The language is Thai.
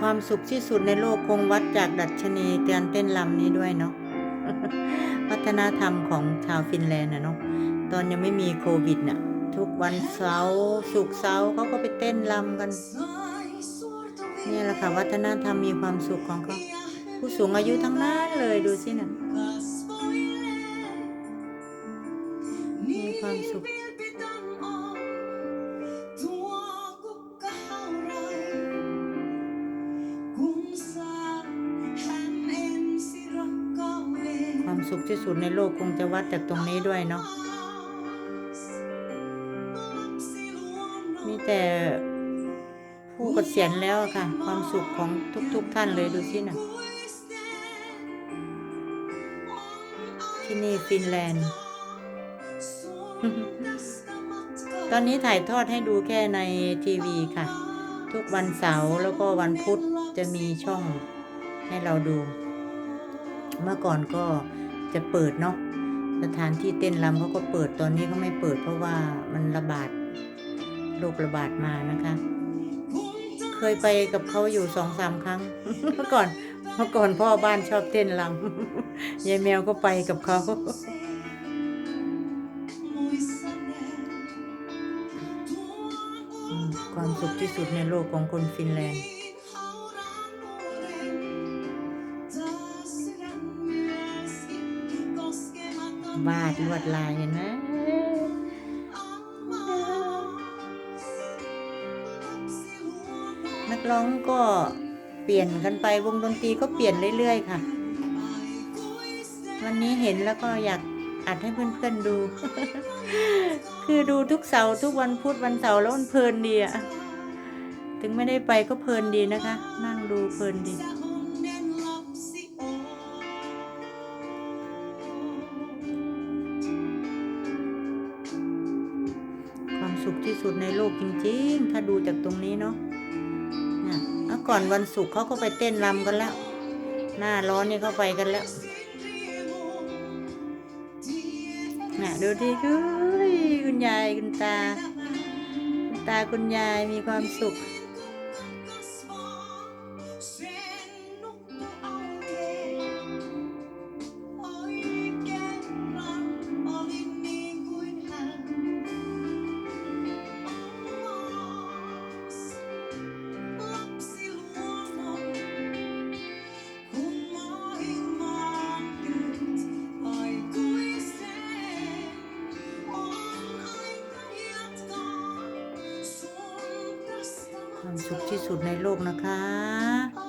ความสุขที่สุดในโลกคงวัดจากดัชนีการเต้นรำนี้ด้วยเนาะวัฒนธรรมของชาวฟินแลนด์นะเนาะตอนยังไม่มีโควิดน่ะ ทุกวันเสาร์ศุกเสาร์เขาก็ไปเต้นรำกัน นี่แหละค่ะวัฒนธรรมมีความสุขของเขาผู้สูงอายุทั้งนั้นเลยดูสินะมีความสุข สุขที่สุดในโลกคงจะวัดจากตรงนี้ด้วยเนาะมีแต่ผู้เกษียณแล้วอะค่ะ ความสุขของทุกๆทท่านเลยดูสินะที่นี่ฟินแลนด์ ตอนนี้ถ่ายทอดให้ดูแค่ในทีวีค่ะ ทุกวันเสาร์แล้วก็วันพุธจะมีช่องให้เราดู เมื่อก่อนก็ จะเปิดเนาะสถานที่เต้นรำเขาก็เปิดตอนนี้เขาไม่เปิดเพราะว่ามันระบาดโรคระบาดมานะคะ เคยไปกับเขาอยู่สองสามครั้งเมื่อก่อนเมื่อก่อนพ่อบ้านชอบเต้นรำยายแมวก็ไปกับเขาความสุขที่สุดในโลกของคนฟินแลนด์ วาดลวดลายเห็นไหมนักร้องก็เปลี่ยนกันไปวงดนตรีก็เปลี่ยนเรื่อยๆค่ะ วันนี้เห็นแล้วก็อยากอัดให้เพื่อนๆดู คือดูทุกเสาร์ทุกวันพุธวันเสาร์แล้วมันเพลินดีอะถึงไม่ได้ไปก็เพลินดีนะคะ นั่งดูเพลินดี สุขที่สุดในโลกจริง ๆ ถ้าดูจากตรงนี้เนาะนะเมื่อก่อนวันศุกร์เขาก็ไปเต้นรำกันแล้ว หน้าร้อนนี่เขาไปกันแล้วนะดูดิเฮ้ยคุณยายคุณตา คุณตาคุณยายมีความสุข ความสุขที่สุดในโลกนะคะ